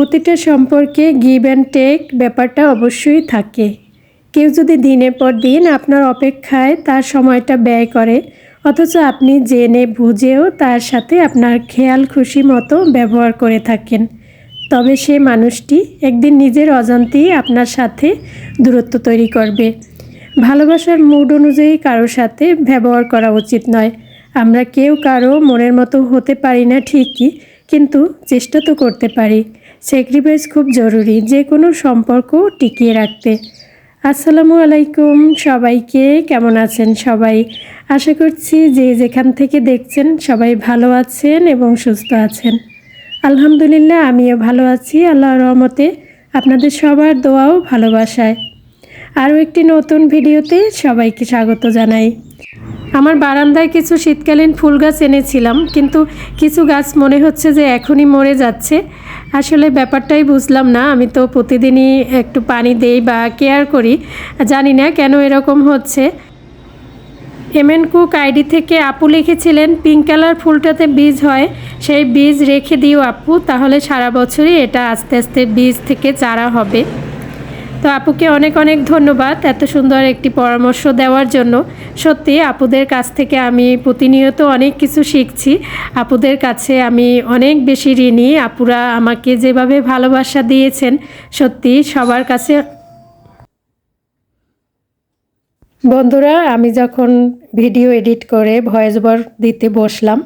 প্রতিটা সম্পর্কে give and take ব্যাপারটা অবশ্যই থাকে। কেউ যদি দিনের পর দিন আপনার অপেক্ষায় তার সময়টা ব্যয় করে, অথচ আপনি জেনে বুঝেও তার সাথে আপনার খেয়াল খুশি মতো ব্যবহার করে থাকেন, তবে সে মানুষটি একদিন নিজের অজান্তেই আপনার সাথে দূরত্ব তৈরি করবে। ভালোবাসার মুড অনুযায়ী কারোর সাথে ব্যবহার করা উচিত নয়। আমরা কেউ কারও মনের মতো হতে পারি না ঠিকই, কিন্তু চেষ্টা তো করতে পারি। স্যাক্রিফাইস খুব জরুরি যে কোনো সম্পর্ক টিকিয়ে রাখতে। আসসালামু আলাইকুম সবাইকে, কেমন আছেন সবাই? আশা করছি যে যেখান থেকে দেখছেন সবাই ভালো আছেন এবং সুস্থ আছেন। আলহামদুলিল্লাহ, আমিও ভালো আছি আল্লাহ রহমতে আপনাদের সবার দোয়াও ভালোবাসায়। আরও একটি নতুন ভিডিওতে সবাইকে স্বাগত জানাই। আমার বারান্দায় কিছু শীতকালীন ফুল গাছ এনেছিলাম, কিন্তু কিছু গাছ মনে হচ্ছে যে এখনই মরে যাচ্ছে। আসলে ব্যাপারটাই বুঝলাম না, আমি তো প্রতিদিনই একটু পানি দেই বা কেয়ার করি, জানি না কেন এরকম হচ্ছে। এমএন কুক আইডি থেকে আপু লিখেছিলেন, পিঙ্ক কালার ফুলটাতে বীজ হয়, সেই বীজ রেখে দিও আপু, তাহলে সারা বছরই এটা আস্তে আস্তে বীজ থেকে চারা হবে। তো আপুকে অনেক অনেক ধন্যবাদ এত সুন্দর একটি পরামর্শ দেওয়ার জন্য। সত্যি আপুদের কাছ থেকে আমি প্রতিনিয়ত অনেক কিছু শিখছি। আপুদের কাছে আমি অনেক বেশি ঋণী। আপুরা আমাকে যেভাবে ভালোবাসা দিয়েছেন, সত্যি সবার কাছে বন্ধুরা, আমি যখন ভিডিও এডিট করে ভয়েস ওভার দিতে বসলাম,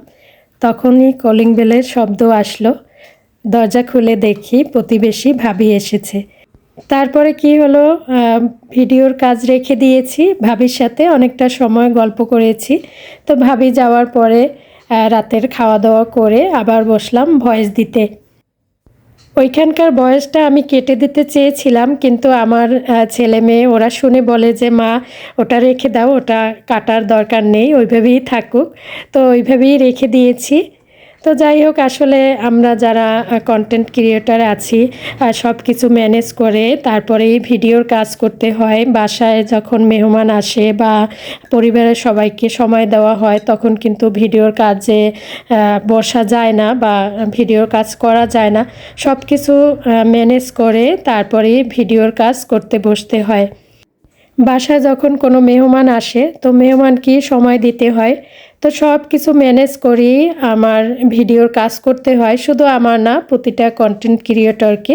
তখনই কলিং বেলের শব্দ আসলো। দরজা খুলে দেখি, প্রতিবেশী ভাবি এসেছে। তারপরে কি হলো? ভিডিওর কাজ রেখে দিয়েছি ভাবির সাথে, অনেকটা সময় গল্প করেছি। তো ভাবি যাওয়ার পরে রাতের খাওয়া দাওয়া করে আবার বসলাম ভয়েস দিতে। ওইখানকার বয়সটা আমি কেটে দিতে চেয়েছিলাম, কিন্তু আমার ছেলে মেয়ে ওরা শুনে বলে যে, মা, ওটা রেখে দাও, ওটা কাটার দরকার নেই, ওইভাবেই থাকুক। তো ওইভাবেই রেখে দিয়েছি। তো যাই হোক, আসলে আমরা যারা কন্টেন্ট ক্রিয়েটার আছি সব কিছু ম্যানেজ করে তারপরেই ভিডিওর কাজ করতে হয়। বাসায় যখন মেহমান আসে বা পরিবারের সবাইকে সময় দেওয়া হয়, তখন কিন্তু ভিডিওর কাজে বসা যায় না বা ভিডিওর কাজ করা যায় না। সব কিছু ম্যানেজ করে তারপরেই ভিডিওর কাজ করতে বসতে হয়। বাসায় যখন কোনো মেহমান আসে, তো মেহমানকে সময় দিতে হয়। তো সব কিছু ম্যানেজ করি, আমার ভিডিওর কাজ করতে হয়। শুধু আমার না, প্রতিটা কন্টেন্ট ক্রিয়েটরকে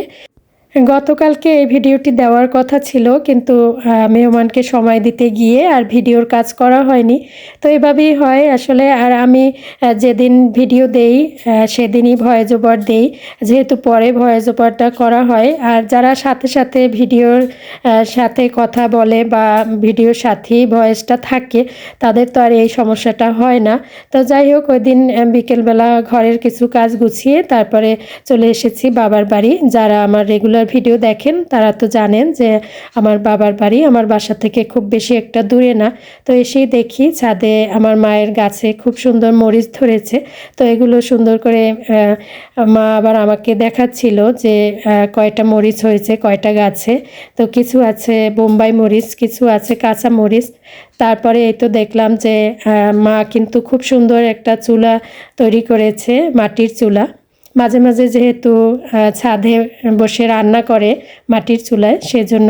গতকালকে এই ভিডিওটি দেওয়ার কথা ছিল, কিন্তু মেহমানকে সময় দিতে গিয়ে আর ভিডিওর কাজ করা হয়নি। তো এভাবেই হয় আসলে, আর আমি যেদিন ভিডিও দেই সেদিনই ভয়েস দেই, যেহেতু পরে ভয়েস করা হয়। আর যারা সাথে সাথে ভিডিওর সাথে কথা বলে বা ভিডিওর সাথেই ভয়েসটা থাকে, তাদের তো আর এই সমস্যাটা হয় না। তো যাই হোক, ওই দিন বিকেলবেলা ঘরের কিছু কাজ গুছিয়ে তারপরে চলে এসেছি বাবার বাড়ি, যারা আমার রেগুলার ভিডিও দেখেন, তারা তো জানেন যে আমার বাবার বাড়ি আমার বাসা থেকে খুব বেশি একটা দূরে না। তো এসেই দেখি ছাদে আমার মায়ের গাছে খুব সুন্দর মরিচ ধরেছে। তো এগুলো সুন্দর করে মা আবার আমাকে দেখাচ্ছিল যে কয়টা মরিচ হয়েছে, কয়টা গাছে। তো কিছু আছে বোম্বাই মরিচ, কিছু আছে কাঁচা মরিচ। তারপরে এই তো দেখলাম যে মা কিন্তু খুব সুন্দর একটা চুলা তৈরি করেছে, মাটির চুলা। মাঝে মাঝে যেহেতু ছাদে বসে রান্না করে মাটির চুলায়, সেজন্য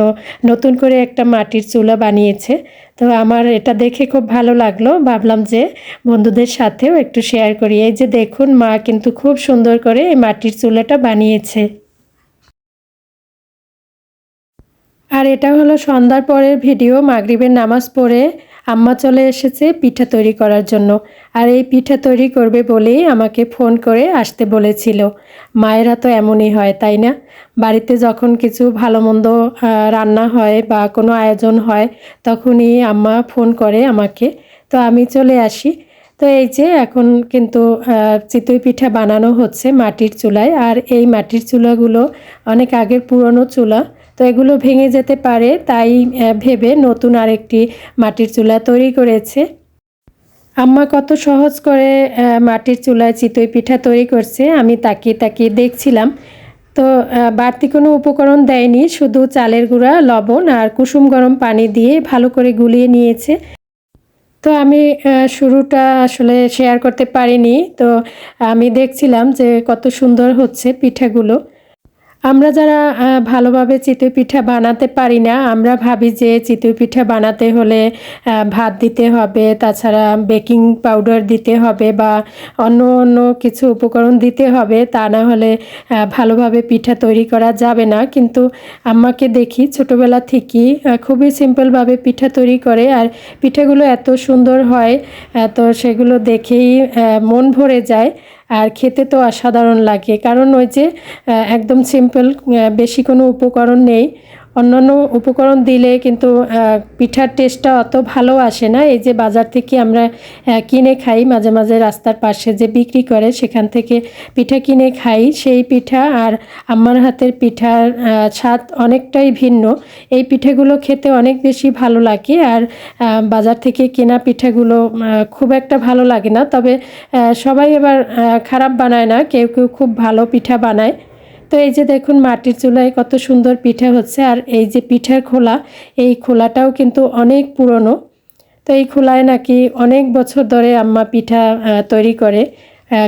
নতুন করে একটা মাটির চুলা বানিয়েছে। তো আমার এটা দেখে খুব ভালো লাগল। ভাবলাম যে বন্ধুদের সাথেও একটু শেয়ার করি। এই যে দেখুন, মা কিন্তু খুব সুন্দর করে এই মাটির চুলাটা বানিয়েছে। আর এটা হলো সন্ধ্যার পরের ভিডিও, মাগরিবের নামাজ পড়ে। আম্মা চলে এসেছে পিঠা তৈরি করার জন্য। আর এই পিঠা তৈরি করবে বলেই আমাকে ফোন করে আসতে বলেছিল। মায়েরা তো এমনই হয়, তাই না? বাড়িতে যখন কিছু ভালো মন্দ রান্না হয় বা কোনো আয়োজন হয়, তখনই আম্মা ফোন করে আমাকে। তো আমি চলে আসি। তো এই যে এখন কিন্তু চিতই পিঠা বানানো হচ্ছে মাটির চুলায়। আর এই মাটির চুলাগুলো অনেক আগের পুরনো চুলা। তো এগুলো ভেঙে যেতে পারে, তাই ভেবে নতুন আরেকটি মাটির চুলা তৈরি করেছে। আম্মা কত সহজ করে মাটির চুলায় চিতই পিঠা তৈরি করছে, আমি তাকিয়ে তাকিয়ে দেখছিলাম। তো বাড়তি কোনো উপকরণ দেয়নি, শুধু চালের গুঁড়া, লবণ আর কুসুম গরম পানি দিয়ে ভালো করে গুলিয়ে নিয়েছে। তো আমি শুরুটা আসলে শেয়ার করতে পারিনি। তো আমি দেখছিলাম যে কত সুন্দর হচ্ছে পিঠাগুলো। আমরা যারা ভালোভাবে চিতই পিঠা বানাতে পারি না, আমরা ভাবি যে চিতই পিঠা বানাতে হলে ভাত দিতে হবে, তাছাড়া বেকিং পাউডার দিতে হবে বা অন্য অন্য কিছু উপকরণ দিতে হবে, তা না হলে ভালোভাবে পিঠা তৈরি করা যাবে না। কিন্তু আম্মাকে দেখি ছোটোবেলা থেকেই খুবই সিম্পলভাবে পিঠা তৈরি করে আর পিঠাগুলো এত সুন্দর হয় তো সেগুলো দেখেই মন ভরে যায়। আর খেতে তো অসাধারণ লাগে। কারণ ওই যে একদম সিম্পল বেশি কোনো উপকরণ নেই। অন্যান্য উপকরণ দিলে কিন্তু পিঠার টেস্টটা অত ভালো আসে না। এই যে বাজার থেকে আমরা কিনে খাই মাঝে মাঝে রাস্তার পাশে যে বিক্রি করে সেখান থেকে পিঠা কিনে খাই। সেই পিঠা আর আম্মার হাতের পিঠার স্বাদ অনেকটাই ভিন্ন। এই পিঠাগুলো খেতে অনেক বেশি ভালো লাগে আর বাজার থেকে কেনা পিঠাগুলো খুব একটা ভালো লাগে না। তবে সবাই আহ, খারাপ বানায় না। কেউ কেউ খুব ভালো পিঠা বানায়। তো এই যে দেখুন মাটির চুলায় কত সুন্দর পিঠা হচ্ছে, আর এই যে পিঠার খোলা, এই খোলাটাও কিন্তু অনেক পুরনো। তো এই খোলায় নাকি অনেক বছর ধরে আম্মা পিঠা তৈরি করে।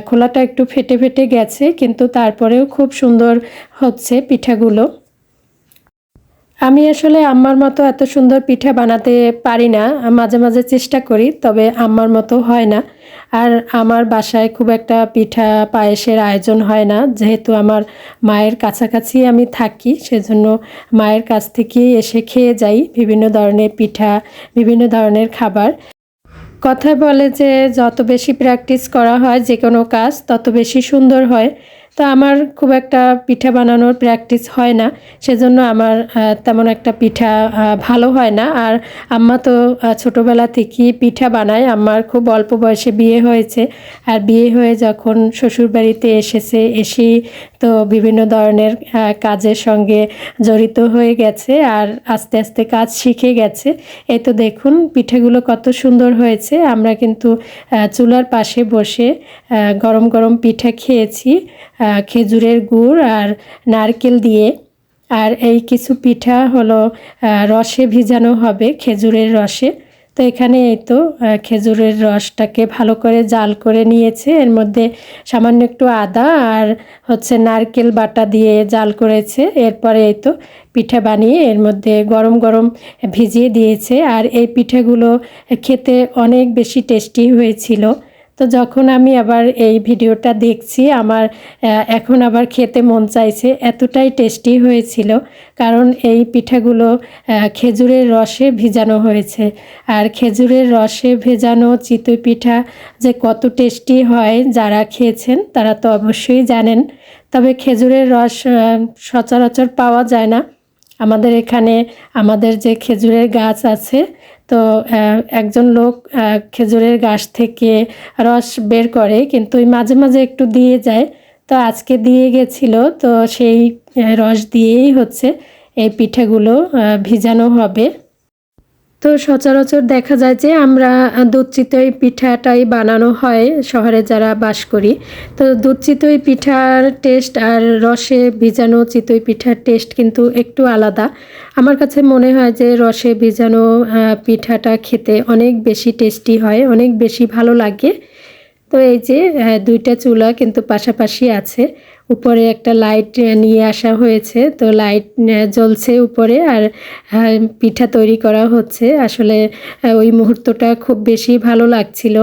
খোলাটা একটু ফেটে ফেটে গেছে, কিন্তু তারপরেও খুব সুন্দর হচ্ছে পিঠাগুলো। আমি আসলে আম্মার মতো এত সুন্দর পিঠা বানাতে পারি না। মাঝে মাঝে চেষ্টা করি, তবে আম্মার মতো হয় না। আর আমার বাসায় খুব একটা পিঠা পায়েসের আয়োজন হয় না। যেহেতু আমার মায়ের কাছাকাছি আমি থাকি, সেজন্য মায়ের কাছ থেকেই এসে খেয়ে যাই বিভিন্ন ধরনের পিঠা, বিভিন্ন ধরনের খাবার। কথায় বলে যে যত বেশি প্র্যাকটিস করা হয় যে কোনো কাজ, তত বেশি সুন্দর হয়। তো আমার খুব একটা পিঠা বানানোর প্র্যাকটিস হয় না। সেজন্য আমার তেমন একটা পিঠা ভালো হয় না। আর আম্মা তো ছোটোবেলা থেকেই পিঠা বানায়। আমার খুব অল্প বয়সে বিয়ে হয়েছে। আর বিয়ে হয়ে যখন শ্বশুরবাড়িতে এসেছে, এসেই তো বিভিন্ন ধরনের কাজের সঙ্গে জড়িত হয়ে গেছে আর আস্তে আস্তে কাজ শিখে গেছে। এই তো দেখুন পিঠাগুলো কত সুন্দর হয়েছে। আমরা কিন্তু চুলার পাশে বসে গরম গরম পিঠা খেয়েছি খেজুরের গুড় আর নারকেল দিয়ে। আর এই কিছু পিঠা হলো রসে ভিজানো হবে, খেজুরের রসে। তো এখানে এই তো খেজুরের রসটাকে ভালো করে জাল করে নিয়েছে। এর মধ্যে সামান্য একটু আদা আর হচ্ছে নারকেল বাটা দিয়ে জাল করেছে। এরপরে এই তো পিঠে বানিয়ে এর মধ্যে গরম গরম ভিজিয়ে দিয়েছে। আর এই পিঠেগুলো খেতে অনেক বেশি টেস্টি হয়েছিল। তো যখন আমি আবার এই ভিডিওটা দেখছি, আমার এখন আবার খেতে মন চাইছে, এতটাই টেস্টি হয়েছিল। কারণ এই পিঠাগুলো খেজুরের রসে ভিজানো হয়েছে। আর খেজুরের রসে ভেজানো চিতই পিঠা যে কত টেস্টি হয় যারা খেয়েছেন, তারা তো অবশ্যই জানেন। তবে খেজুরের রস সচরাচর পাওয়া যায় না। আমাদের এখানে, আমাদের যে খেজুরের গাছ আছে তো একজন লোক খেজুরের গাছ থেকে রস বের করে, কিন্তু ওই মাঝে মাঝে একটু দিয়ে যায়। তো আজকে দিয়ে গেছিল, তো সেই রস দিয়েই হচ্ছে এই পিঠেগুলো ভিজানো হবে। তো সচরাচর দেখা যায় যে আমরা দুধ চিতই পিঠাটাই বানানো হয় শহরে যারা বাস করি। তো দুধ চিতই পিঠার টেস্ট আর রসে ভিজানো চিতই পিঠার টেস্ট কিন্তু একটু আলাদা। আমার কাছে মনে হয় যে রসে ভিজানো পিঠাটা খেতে অনেক বেশি টেস্টি হয়, অনেক বেশি ভালো লাগে। তো এই যে দুইটা চুলা কিন্তু পাশাপাশি আছে। উপরে একটা লাইট নিয়ে আসা হয়েছে। তো লাইট জ্বলছে উপরে আর পিঠা তৈরি করা হচ্ছে। আসলে ওই মুহূর্তটা খুব বেশি ভালো লাগছিল।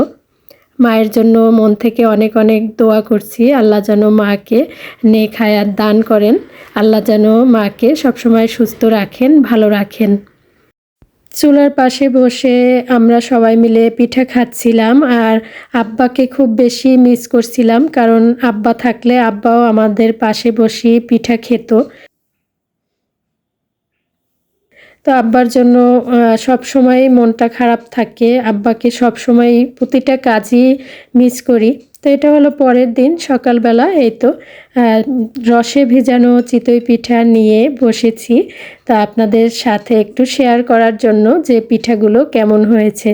মায়ের জন্য মন থেকে অনেক অনেক দোয়া করছি। আল্লাহ যেন মাকে নেক হায়াত দান করেন। আল্লাহ যেন মাকে সবসময় সুস্থ রাখেন, ভালো রাখেন। চুলার পাশে বসে আমরা সবাই মিলে পিঠা খাচ্ছিলাম আর আব্বাকে খুব বেশি মিস করছিলাম কারণ আব্বা থাকলে আব্বাও আমাদের পাশে বসে পিঠা খেত। তো আব্বার জন্য সব সময় মনটা খারাপ থাকে। আব্বাকে সব সময় প্রতিটা কাজই মিস করি। তো এটা হলো পরের দিন সকালবেলা। এই তো রসে ভেজানো চিতই পিঠা নিয়ে বসেছি। তা আপনাদের সাথে একটু শেয়ার করার জন্য যে পিঠাগুলো কেমন হয়েছে।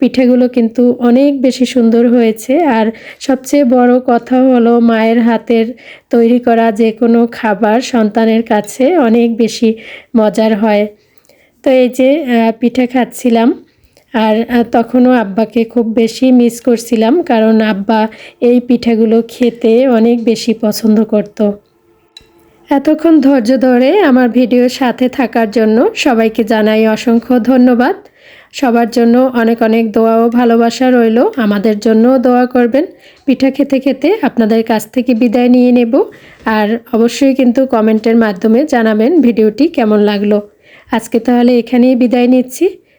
পিঠাগুলো কিন্তু অনেক বেশি সুন্দর হয়েছে। আর সবচেয়ে বড় কথা হলো মায়ের হাতের তৈরি করা যে কোনো খাবার সন্তানের কাছে অনেক বেশি মজার হয়। তো এই যে পিঠা খাচ্ছিলাম। আর তখনও আব্বাকে খুব বেশি মিস করছিলাম কারণ আব্বা এই পিঠাগুলো খেতে অনেক বেশি পছন্দ করত। এতক্ষণ ধৈর্য ধরে আমার ভিডিওর সাথে থাকার জন্য সবাইকে জানাই অসংখ্য ধন্যবাদ। সবার জন্য অনেক অনেক দোয়া ও ভালোবাসা রইল। আমাদের জন্য দোয়া করবেন। পিঠা খেতে খেতে আপনাদের কাছ থেকে বিদায় নিয়ে নেব। আর অবশ্যই কিন্তু কমেন্টের মাধ্যমে জানাবেন ভিডিওটি কেমন লাগল। আজকে তাহলে এখানেই বিদায় নিচ্ছি।